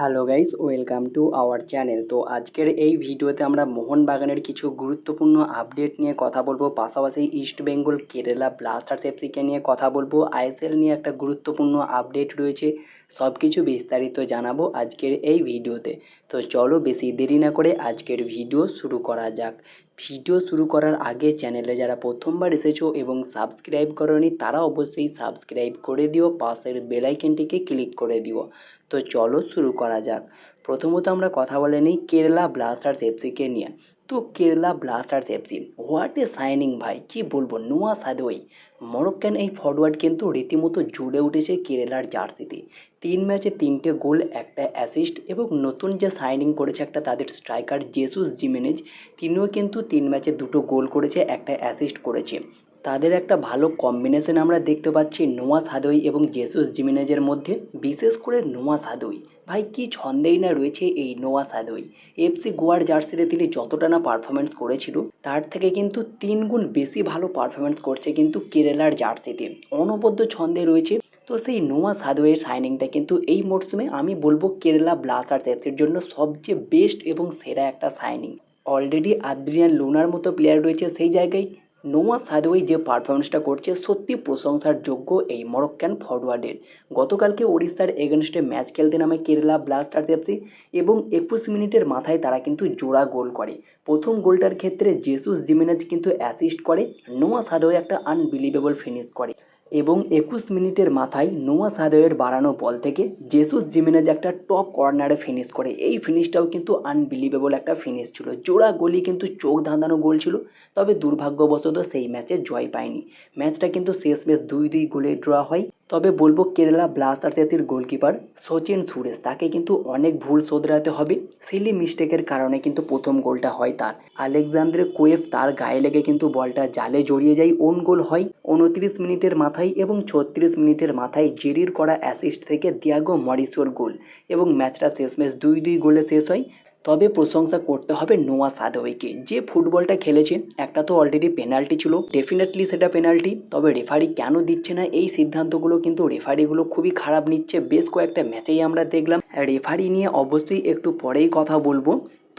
Hello guys, welcome to our channel. তো আজকের এই ভিডিওতে আমরা মোহনবাগানের কিছু গুরুত্বপূর্ণ আপডেট নিয়ে কথা বলব, পাশাপাশি ইস্ট বেঙ্গল, কেরালা ব্লাস্টার্স এফসিকে নিয়ে কথা বলব, আইএসএল নিয়ে একটা গুরুত্বপূর্ণ আপডেট রয়েছে সব কিছু বিস্তারিত জানাব আজকের এই ভিডিওতে। তো চলো বেশি দেরি না করে আজকের ভিডিও শুরু করা যাক। ভিডিও শুরু করার আগে চ্যানেলে যারা প্রথমবার এসেছ এবং সাবস্ক্রাইব করনি, তারা অবশ্যই সাবস্ক্রাইব করে দিও, পাশের বেলাইকেনটিকে ক্লিক করে দিও। তো চলো শুরু করা যাক। প্রথমত আমরা কথা বলে নিই কেরালা ব্লাস্টার্স এফসিকে নিয়ে। তো Kerala Blasters FC what a signing ভাই? কি বলব, নোয়া সাদোই। মরক্কান এই ফরওয়ার্ড কিন্তু রীতিমতো জুড়ে উঠেছে কেরালার জার্সিতে। তিন ম্যাচে তিনটে গোল, একটা অ্যাসিস্ট এবং নতুন যে সাইনিং করেছে একটা তাদের স্ট্রাইকার জেসুস জিমেনেজ তিনিও কিন্তু তিন ম্যাচে দুটো গোল করেছে, একটা অ্যাসিস্ট করেছে। তাদের একটা ভালো কম্বিনেশন আমরা দেখতে পাচ্ছি নোয়া সাদোই এবং জেসুস জিমিনেজের মধ্যে, বিশেষ করে নোয়া সাদই। ভাই, কি ছন্দেই না রয়েছে এই নোয়া সাদই। এফসি গোয়ার জার্সিতে তিনি যতটা না পারফরমেন্স করেছিল, তার থেকে কিন্তু তিন গুণ বেশি ভালো পারফরমেন্স করছে কিন্তু কেরালার জার্সিতে। অনবদ্য ছন্দে রয়েছে, তো সেই নোয়া সাদোয়ের সাইনিংটা কিন্তু এই মরশুমে আমি বলব কেরালা ব্লাস্টার্স এফসির জন্য সবচেয়ে বেস্ট এবং সেরা একটা সাইনিং অলরেডি আদ্রিয়ান লুনার মতো প্লেয়ার রয়েছে সেই জায়গায়। নোয়া সাদওয়ে যে পারফরমেন্সটা করছে সত্যি প্রশংসার যোগ্য এই মরক্কান ফরওয়ার্ডের গতকালকে ওড়িশার এগেনস্টে ম্যাচ খেলতে নামে কেরালা ব্লাস্টার্স এফসি এবং একুশ মিনিটের মাথায় তারা কিন্তু জোড়া গোল করে। প্রথম গোলটার ক্ষেত্রে জেসুস জিমেনেজ কিন্তু অ্যাসিস্ট করে। নোয়া সাদওয়ে একটা আনবিলিভেবল ফিনিশ করে। এবং একুশ মিনিটের মাথায় নোয়া সাদয়ের বাড়ানো বল থেকে জেসুস জিমেনেজ একটা টপ কর্নারে ফিনিশ করে। এই ফিনিশটাও কিন্তু আনবিলিভেবল একটা ফিনিশ ছিল। জোড়া গোলই কিন্তু চোখ ধাঁধানো গোল ছিল, তবে দুর্ভাগ্যবশত সেই ম্যাচে জয় পায়নি। ম্যাচটা কিন্তু শেষ বেশ দুই দুই গোলে ড্র হয়। তবে বলব কেরালা ব্লাস্টার জাতির গোলকিপার সচিন সুরেশ, তাকে কিন্তু অনেক ভুল শোধরাতে হবে। সিলি মিস্টেকের কারণে কিন্তু প্রথম গোলটা হয় তার। আলেকজান্দ্রে কোয়েফ তার গায়ে লেগে কিন্তু বলটা জালে জড়িয়ে যায় ওন গোল হয় উনত্রিশ মিনিটের মাথায় এবং ছত্রিশ মিনিটের মাথায় জেরির করা অ্যাসিস্ট থেকে দিয়াগো মরিসোর গোল এবং ম্যাচটা শেষ ম্যাচ দুই দুই গোলে শেষ হয়। তবে প্রশংসা করতে হবে নোয়া সাদওয়েকে। যে ফুটবলটা খেলেছে, একটা তো অলরেডি পেনাল্টি ছিল। ডেফিনেটলি সেটা পেনাল্টি তবে রেফারি কেন দিচ্ছে না? এই সিদ্ধান্তগুলো কিন্তু রেফারিগুলো খুবই খারাপ নিচ্ছে। বেশ কয়েকটা ম্যাচেই আমরা দেখলাম। রেফারি নিয়ে অবশ্যই একটু পরেই কথা বলব।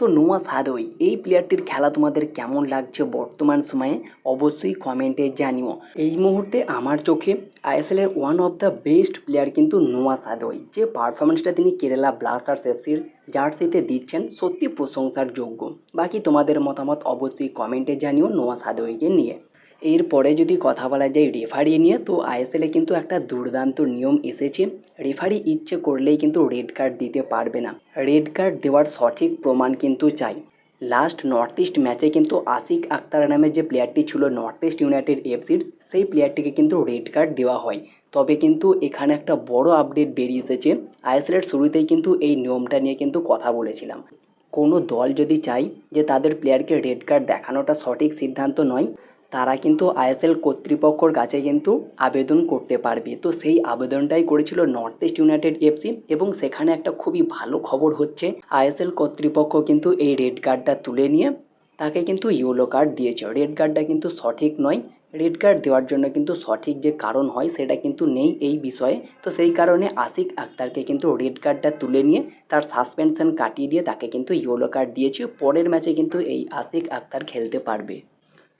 তো নোয়া সাদই। এই প্লেয়ারটির খেলা তোমাদের কেমন লাগছে বর্তমান সময়ে? অবশ্যই কমেন্টে জানিও। এই মুহূর্তে আমার চোখে আইএসএলের one of the best player কিন্তু নোয়া সাদই। যে পারফরমেন্সটা তিনি কেরালা ব্লাস্টার্স এফসির জার্সিতে দিচ্ছেন, সত্যি প্রশংসার যোগ্য। বাকি তোমাদের মতামত অবশ্যই কমেন্টে জানিও নোয়া সাদইকে নিয়ে। এরপরে যদি কথা বলা যায় রেফারি নিয়ে, তো আইএসএলে কিন্তু একটা দুর্দান্ত নিয়ম এসেছে। রেফারি ইচ্ছে করলেই কিন্তু রেড কার্ড দিতে পারবে না। রেড কার্ড দেওয়ার সঠিক প্রমাণ কিন্তু চাই। লাস্ট নর্থ ইস্ট ম্যাচে কিন্তু আশিক আক্তার নামের যে প্লেয়ারটি ছিল নর্থ ইস্ট ইউনাইটেড এফসির সেই প্লেয়ারটিকে কিন্তু রেড কার্ড দেওয়া হয়। তবে কিন্তু এখানে একটা বড় আপডেট বেরিয়ে এসেছে। আইএসএলের শুরুতেই কিন্তু এই নিয়মটা নিয়ে কিন্তু কথা বলেছিলাম। কোনো দল যদি চায় যে তাদের প্লেয়ারকে রেড কার্ড দেখানোটা সঠিক সিদ্ধান্ত নয় তারা কিন্তু আইএসএল কর্তৃপক্ষর কাছে কিন্তু আবেদন করতে পারবে। তো সেই আবেদনটাই করেছিল নর্থ ইস্ট ইউনাইটেড এফসি এবং সেখানে একটা খুবই ভালো খবর হচ্ছে, আইএসএল কর্তৃপক্ষ কিন্তু এই রেড কার্ডটা তুলে নিয়ে তাকে কিন্তু ইয়েলো কার্ড দিয়েছে। রেড কার্ডটা কিন্তু সঠিক নয়, রেড কার্ড দেওয়ার জন্য কিন্তু সঠিক যে কারণ হয় সেটা কিন্তু নেই এই বিষয়ে। তো সেই কারণে আশিক আক্তারকে কিন্তু রেড কার্ডটা তুলে নিয়ে তার সাসপেনশন কাটিয়ে দিয়ে তাকে কিন্তু ইয়েলো কার্ড দিয়েছে। পরের ম্যাচে কিন্তু এই আশিক আক্তার খেলতে পারবে।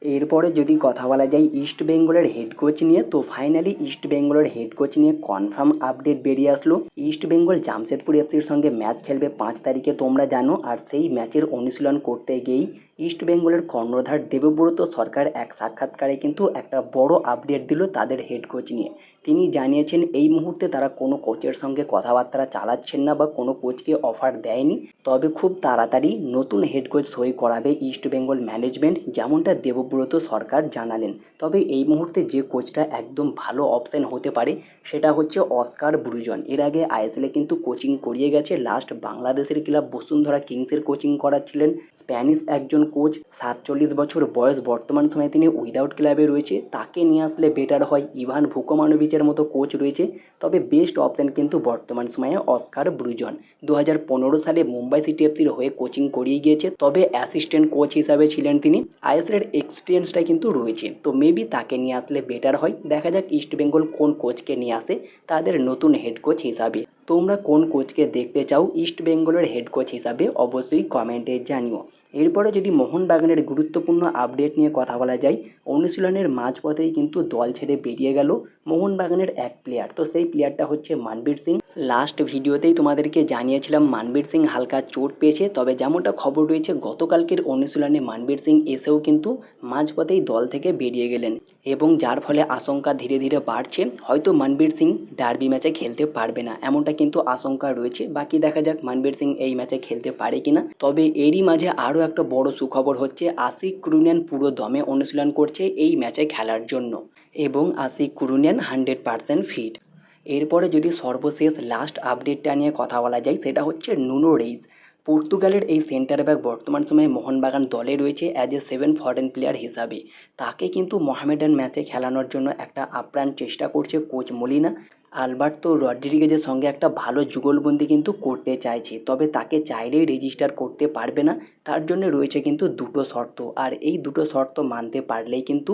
এরপরে যদি কথা বলা যায় ইস্ট বেঙ্গলের হেড কোচ নিয়ে, তো ফাইনালি ইস্ট বেঙ্গলের হেড কোচ নিয়ে কনফার্ম আপডেট বেরিয়ে আসলো। ইস্ট বেঙ্গল জামশেদপুর এফসির সঙ্গে ম্যাচ খেলবে পাঁচ তারিখে, তোমরা জানো। আর সেই ম্যাচের অনুশীলন করতে গিয়েই ইস্ট বেঙ্গলের কর্ণধার দেবব্রত সরকার এক সাক্ষাৎকারে কিন্তু একটা বড় আপডেট দিল তাদের হেড কোচ নিয়ে। তিনি জানিয়েছেন, এই মুহূর্তে তারা কোনো কোচের সঙ্গে কথাবার্তা চালাচ্ছেন না বা কোনো কোচকে অফার দেয়নি। তবে খুব তাড়াতাড়ি নতুন হেড কোচ সই করাবে ইস্ট বেঙ্গল ম্যানেজমেন্ট যেমনটা দেবব্রত সরকার জানালেন। তবে এই মুহূর্তে যে কোচটা একদম ভালো অপশন হতে পারে, সেটা হচ্ছে অস্কার ব্রুজন এর আগে আইএসএলে কিন্তু কোচিং করিয়ে গেছে। লাস্ট বাংলাদেশের ক্লাব বসুন্ধরা কিংসের কোচিং করাচ্ছিলেন। স্প্যানিশ একজন কোচ, সাতচল্লিশ বছর বয়স বর্তমান সময়ে তিনি উইদাউট ক্লাবে রয়েছে। তাকে নিয়ে আসলে বেটার হয় ইভান ভুকোমানোভিচের মতো কোচ রয়েছে। তবে বেস্ট অপশন কিন্তু বর্তমান সময়ে অস্কার ব্রুজন। দু হাজার পনেরো সালে মুম্বাই সিটি এফসির হয়ে কোচিং করিয়ে গিয়েছে। তবে অ্যাসিস্ট্যান্ট কোচ হিসাবে ছিলেন তিনি। আইএসএলের এক্সপিরিয়েন্সটা কিন্তু রয়েছে। তো মেবি তাকে নিয়ে আসলে বেটার হয়। দেখা যাক ইস্টবেঙ্গল কোন কোচকে নিয়ে আসে। তাদের নতুন হেড কোচ হিসাবে। তোমরা কোন কোচকে দেখতে চাও, ইস্ট বেঙ্গলের হেড কোচ হিসাবে অবশ্যই কমেন্টে জানিও। এরপরে যদি মোহনবাগানের গুরুত্বপূর্ণ আপডেট নিয়ে কথা বলা যায়, অনুশীলনের মাঝপথেই কিন্তু দল ছেড়ে বেরিয়ে গেল মোহনবাগানের এক প্লেয়ার তো সেই প্লেয়ারটা হচ্ছে মানবীর সিং। লাস্ট ভিডিওতেই তোমাদেরকে জানিয়েছিলাম, মানবীর সিং হালকা চোট পেয়েছে, তবে যেমনটা খবর রয়েছে, গতকালকের অনুশীলনে মানবীর সিং এসেও কিন্তু মাঝপথেই দল থেকে বেরিয়ে গেলেন এবং যার ফলে আশঙ্কা ধীরে ধীরে বাড়ছে। হয়তো মানবীর সিং ডার্বি ম্যাচে খেলতে পারবে না, এমনটা কিন্তু আশঙ্কা রয়েছে। বাকি দেখা যাক মানবীর সিং এই ম্যাচে খেলতে পারে কিনা। তবে এরই মাঝে আরও একটা বড় সুখবর হচ্ছে, আশিক ক্রুনিয়ান পুরো দমে অনুশীলন করছে এই ম্যাচে খেলার জন্য। এবং Ashique Kuruniyan hundred percent fit এরপরে যদি সর্বশেষ লাস্ট আপডেটটা নিয়ে কথা বলা যায়, সেটা হচ্ছে নুনো রেইজ। পর্তুগালের এই সেন্টার ব্যাক বর্তমান সময়ে মোহনবাগান দলে রয়েছে as a seven foreign player হিসাবে। তাকে কিন্তু মোহামেডান ম্যাচে খেলানোর জন্য একটা আপ্রাণ চেষ্টা করছে কোচ মলিনা। আলবার্তো রড্রিগেজের সঙ্গে একটা ভালো যুগলবন্দি কিন্তু করতে চাইছে, তবে তাকে চাইলেই রেজিস্টার করতে পারবে না। তার জন্য রয়েছে কিন্তু দুটো শর্ত, আর এই দুটো শর্ত মানতে পারলেই কিন্তু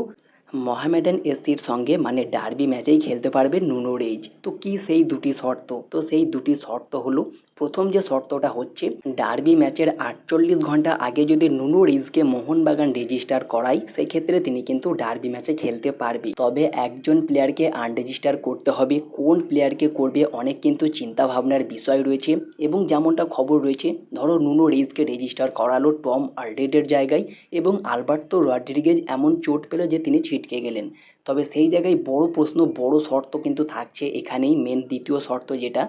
মোহামেডান এসির সঙ্গে মানে ডার্বি ম্যাচেই খেলতে পারবে নুনো রেইজ তো কি সেই দুটি শর্ত? তো সেই দুটি শর্ত হলো প্রথম যে শর্তটা হচ্ছে, ডার্বি ম্যাচের আটচল্লিশ ঘণ্টা আগে যদি নুনো রিজকে মোহনবাগান রেজিস্টার করায়, সেক্ষেত্রে তিনি কিন্তু ডার্বি ম্যাচে খেলতে পারবে। তবে একজন প্লেয়ারকে আনরেজিস্টার করতে হবে, কোন প্লেয়ারকে করবে অনেক কিন্তু চিন্তা ভাবনার বিষয় রয়েছে এবং যেমনটা খবর রয়েছে, ধরো নুনো রিজকে রেজিস্টার করালো টম আলডেডের জায়গায় এবং আলবার্তো রড্রিগেজ এমন চোট পেল যে তিনি ছিটকে গেলেন। তবে সেই জায়গায় বড় প্রশ্ন, বড় শর্ত কিন্তু থাকছে এখানেই মেন দ্বিতীয় শর্ত যেটা।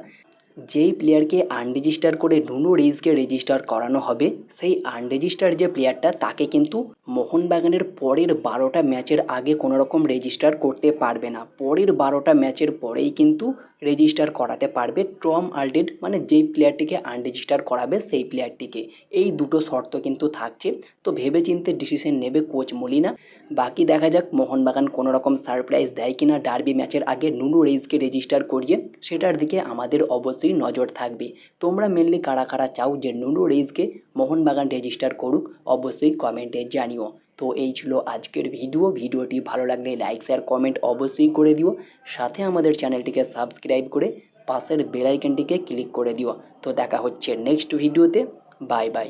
যেই প্লেয়ারকে আনরেজিস্টার করে নুনো রেইজকে রেজিস্টার করানো হবে, সেই আনরেজিস্টার যে প্লেয়ারটা তাকে কিন্তু মোহনবাগানের পরের বারোটা ম্যাচের আগে কোনো রকম রেজিস্টার করতে পারবে না। পরের বারোটা ম্যাচের পরেই কিন্তু রেজিস্টার করাতে পারবে ট্রম আলডেড মানে যেই প্লেয়ারটিকে আনরেজিস্টার করাবে সেই প্লেয়ারটিকে এই দুটো শর্ত কিন্তু থাকছে। তো ভেবে চিন্তে ডিসিশন নেবে কোচ মলিনা। বাকি দেখা যাক মোহনবাগান কোনো রকম সারপ্রাইজ দেয় কিনা। ডার্বি ম্যাচের আগে নুনু রেইজকে রেজিস্টার করিয়ে সেটার দিকে আমাদের অবশ্যই নজর থাকবে। তোমরা মেনলি কারা কারা চাও যে নুনো রেইজকে মোহনবাগান রেজিস্টার করুক, অবশ্যই কমেন্টে জানিও। তো এই ছিল আজকের ভিডিও। ভিডিওটি ভালো লাগলে লাইক শেয়ার কমেন্ট অবশ্যই করে দিও। সাথে আমাদের চ্যানেলটিকে সাবস্ক্রাইব করে পাশের বেলাইকনটিকে ক্লিক করে দিও। তো দেখা হচ্ছে নেক্সট ভিডিওতে বাই বাই